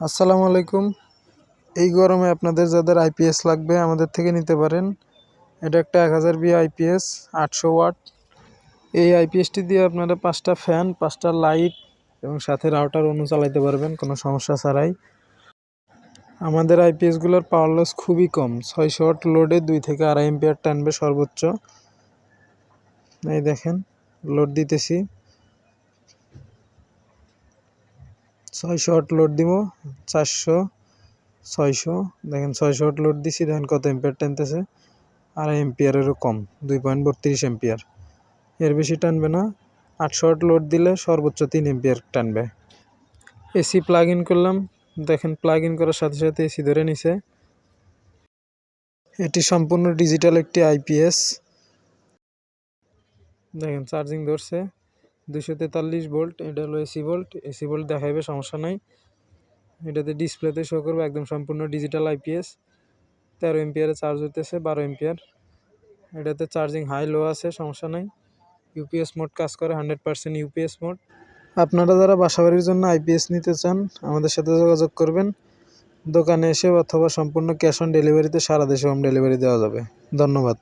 আসসালামু আলাইকুম। এই গরমে আপনাদের যাদের আইপিএস লাগবে, আমাদের থেকে নিতে পারেন। এটা একটা এক হাজার বি আইপিএস আটশো ওয়াট। এই আইপিএসটি দিয়ে আপনারা পাঁচটা ফ্যান, পাঁচটা লাইট এবং সাথে রাউটার অনু চালাইতে পারবেন, কোনো সমস্যা ছাড়াই। আমাদের আইপিএসগুলোর পাওয়ার লস খুবই কম, ছয়শো ওয়াট লোডে দুই থেকে আড়াই এম্পিয়ার টানবে সর্বোচ্চ। এই দেখেন লোড দিতেছি। ছয়শো আট লোড দিব চারশো, ছয়শো। দেখেন ছয়শো আট লোড দিছি, দেখেন কত এম্পিয়ার টানতেছে। আড়াই এম্পিয়ারেরও কম, দুই পয়েন্ট বত্রিশ এম্পিয়ার এর বেশি টানবে না, আটশো আট লোড দিলে সর্বোচ্চ তিন এম্পিয়ার টানবে। এসি প্লাগ ইন করলাম, দেখেন প্লাগ ইন করার সাথে সাথে এসি ধরে নিছে। এটি সম্পূর্ণ ডিজিটাল একটি আইপিএস দেখেন চার্জিং ধরছে। দুশো তেতাল্লিশ ভোল্ট, এটা হলো এসি ভোল্ট। এসি ভোল্ট দেখাইবে, সমস্যা নাই। এটাতে ডিসপ্লেতে শো করবে একদম সম্পূর্ণ ডিজিটাল আইপিএস তেরো এম্পিয়ারে চার্জ হইতেছে, বারো এম্পিয়ার এটাতে চার্জিং হাই লো আছে, সমস্যা নাই। ইউপিএস মোড কাজ করে হান্ড্রেড পার্সেন্ট ইউপিএস মোড আপনারা যারা বাসাবাড়ির জন্য আইপিএস নিতে চান, আমাদের সাথে যোগাযোগ করবেন। দোকানে এসে অথবা সম্পূর্ণ ক্যাশ অন ডেলিভারিতে সারা দেশে হোম ডেলিভারি দেওয়া যাবে। ধন্যবাদ।